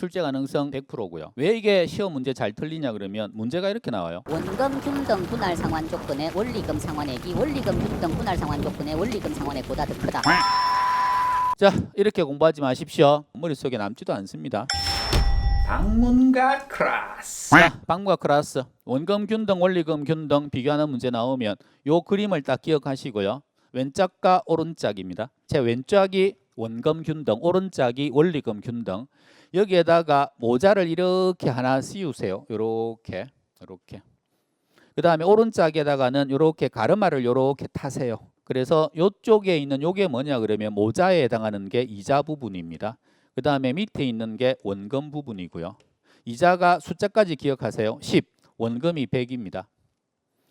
출제 가능성 100%고요. 왜 이게 시험 문제 잘 틀리냐 그러면 문제가 이렇게 나와요. 원금 균등 분할 상환 조건의 원리금 상환액이 원리금 균등 분할 상환 조건의 원리금 상환액보다 더 크다. 자, 이렇게 공부하지 마십시오. 머릿속에 남지도 않습니다. 방문가 클래스 자, 방과 클래스 원금 균등, 원리금 균등 비교하는 문제 나오면 요 그림을 딱 기억하시고요. 왼짝과 오른짝입니다. 제 왼짝이 원금 균등, 오른짝이 원리금 균등. 여기에다가 모자를 이렇게 하나 씌우세요. 요렇게, 요렇게. 그 다음에 오른짝에다가는 요렇게 가르마를 요렇게 타세요. 그래서 요쪽에 있는 요게 뭐냐 그러면 모자에 해당하는 게 이자 부분입니다. 그 다음에 밑에 있는 게 원금 부분이고요. 이자가 숫자까지 기억하세요. 10, 원금이 100입니다.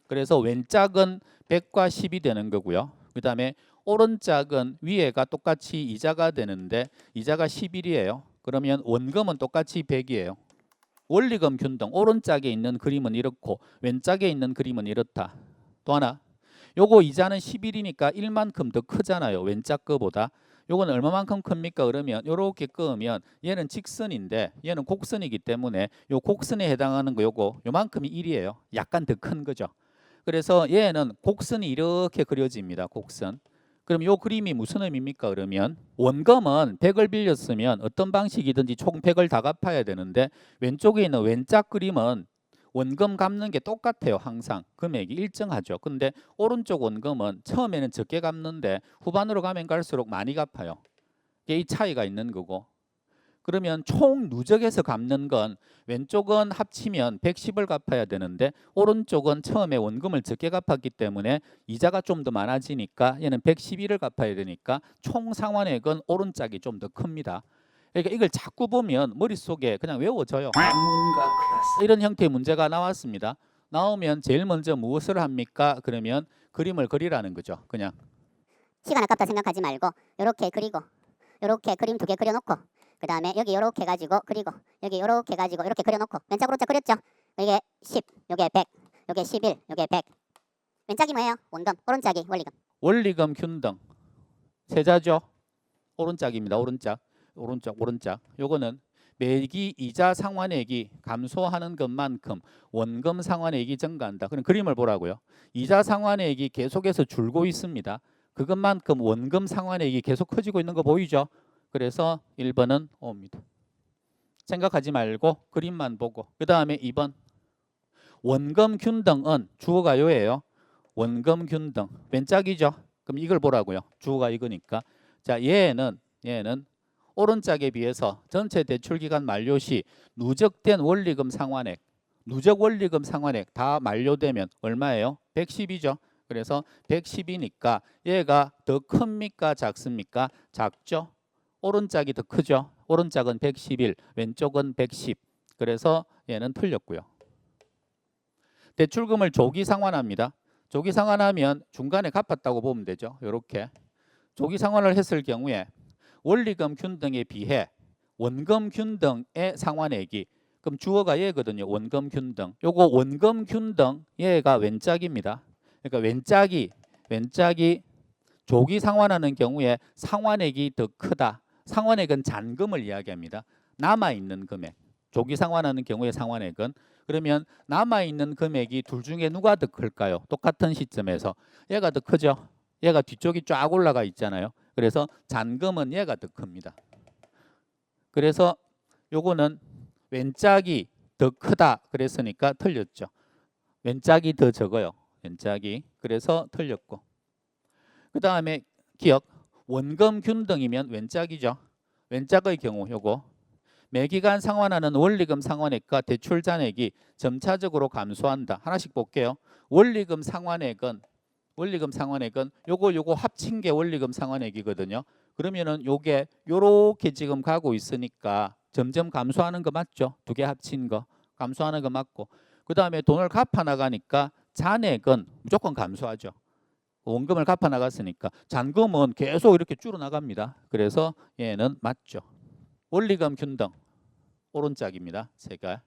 그래서 왼짝은 100과 10이 되는 거고요. 그 다음에 오른짝은 위에가 똑같이 이자가 되는데 이자가 11이에요. 그러면 원금은 똑같이 100이에요. 원리금 균등 오른짝에 있는 그림은 이렇고 왼짝에 있는 그림은 이렇다. 또 하나 요거 이자는 11이니까 1만큼 더 크잖아요. 왼짝 거보다. 요건 얼마만큼 큽니까? 그러면 요렇게 끄면 얘는 직선인데 얘는 곡선이기 때문에 요 곡선에 해당하는 거 요거 요만큼이 1이에요. 약간 더 큰 거죠. 그래서 얘는 곡선이 이렇게 그려집니다. 곡선. 그럼 요 그림이 무슨 의미입니까? 그러면 원금은 100을 빌렸으면 어떤 방식이든지 총 100을 다 갚아야 되는데 왼쪽에 있는 왼짝 그림은 원금 갚는 게 똑같아요. 항상 금액이 일정하죠. 근데 오른쪽 원금은 처음에는 적게 갚는데 후반으로 가면 갈수록 많이 갚아요. 이게 이 차이가 있는 거고. 그러면 총 누적해서 갚는 건 왼쪽은 합치면 110을 갚아야 되는데 오른쪽은 처음에 원금을 적게 갚았기 때문에 이자가 좀 더 많아지니까 얘는 111을 갚아야 되니까 총 상환액은 오른짝이 좀 더 큽니다. 그러니까 이걸 자꾸 보면 머릿속에 그냥 외워져요. 이런 형태의 문제가 나왔습니다. 나오면 제일 먼저 무엇을 합니까? 그러면 그림을 그리라는 거죠. 그냥 시간 아깝다 생각하지 말고 요렇게 그리고 요렇게 그림 두 개 그려놓고 그 다음에 여기 요렇게 가지고 그리고 여기 요렇게 가지고 이렇게 그려놓고 왼쪽 오른쪽 그렸죠? 이게 10, 요게 100, 요게 11, 요게 100 왼짝이 뭐예요? 원금, 오른짝이 원리금 원리금 균등 세자죠. 오른짝입니다. 오른짝, 오른쪽, 오른짝. 요거는 매기 이자 상환액이 감소하는 것만큼 원금 상환액이 증가한다. 그럼 그림을 보라고요. 이자 상환액이 계속해서 줄고 있습니다. 그것만큼 원금 상환액이 계속 커지고 있는 거 보이죠? 그래서 1번은 옵니다. 생각하지 말고 그림만 보고 그 다음에 2번 원금 균등은 주어가 요예요. 원금 균등 왼짝이죠. 그럼 이걸 보라고요. 주어가 이거니까. 자, 얘는 얘는 오른짝에 비해서 전체 대출 기간 만료 시 누적된 원리금 상환액, 누적 원리금 상환액 다 만료되면 얼마예요? 110이죠. 그래서 110이니까 얘가 더 큽니까? 작습니까? 작죠. 오른짝이 더 크죠. 오른짝은 111, 왼쪽은 110. 그래서 얘는 틀렸고요. 대출금을 조기 상환합니다. 조기 상환하면 중간에 갚았다고 보면 되죠. 이렇게 조기 상환을 했을 경우에 원리금 균등에 비해 원금 균등의 상환액이 그럼 주어가 얘거든요. 원금 균등. 요거 원금 균등 얘가 왼짝입니다. 그러니까 왼짝이 왼짝이 조기 상환하는 경우에 상환액이 더 크다. 상환액은 잔금을 이야기합니다. 남아 있는 금액. 조기 상환하는 경우에 상환액은 그러면 남아 있는 금액이 둘 중에 누가 더 클까요? 똑같은 시점에서 얘가 더 크죠. 얘가 뒤쪽이 쫙 올라가 있잖아요. 그래서 잔금은 얘가 더 큽니다. 그래서 요거는 왼짝이 더 크다 그랬으니까 틀렸죠. 왼짝이 더 적어요. 왼짝이 그래서 틀렸고 그 다음에 기억 원금 균 등이면 왼짝이죠. 왼짝의 경우 요거 매기간 상환하는 원리금 상환액과 대출 잔액이 점차적으로 감소한다. 하나씩 볼게요. 원리금 상환액은 원리금 상환액은 요거 요거 합친 게 원리금 상환액이거든요. 그러면은 요게 요렇게 지금 가고 있으니까 점점 감소하는 거 맞죠? 두 개 합친 거 감소하는 거 맞고 그 다음에 돈을 갚아 나가니까 잔액은 무조건 감소하죠. 원금을 갚아 나갔으니까 잔금은 계속 이렇게 줄어 나갑니다. 그래서 얘는 맞죠. 원리금 균등 오른짝입니다. 제가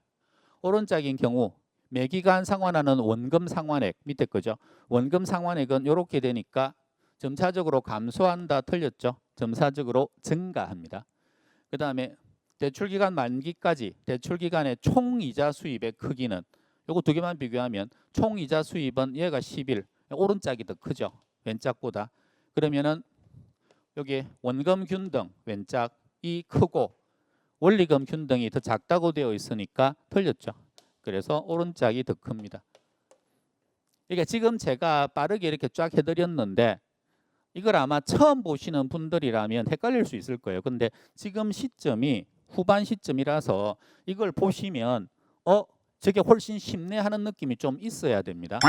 오른짝인 경우 매기간 상환하는 원금 상환액 밑에 거죠. 원금 상환액은 이렇게 되니까 점차적으로 감소한다 틀렸죠. 점차적으로 증가합니다. 그 다음에 대출 기간 만기까지 대출 기간의 총 이자 수입의 크기는 요거 두 개만 비교하면 총 이자 수입은 얘가 10일 오른짝이 더 크죠. 왼짝보다. 그러면은 여기 원금 균등 왼짝이 크고 원리금 균등이 더 작다고 되어 있으니까 틀렸죠. 그래서 오른짝이 더 큽니다. 이게 지금 제가 빠르게 이렇게 쫙 해드렸는데 이걸 아마 처음 보시는 분들이라면 헷갈릴 수 있을 거예요. 근데 지금 시점이 후반 시점이라서 이걸 보시면 어 저게 훨씬 쉽네 하는 느낌이 좀 있어야 됩니다.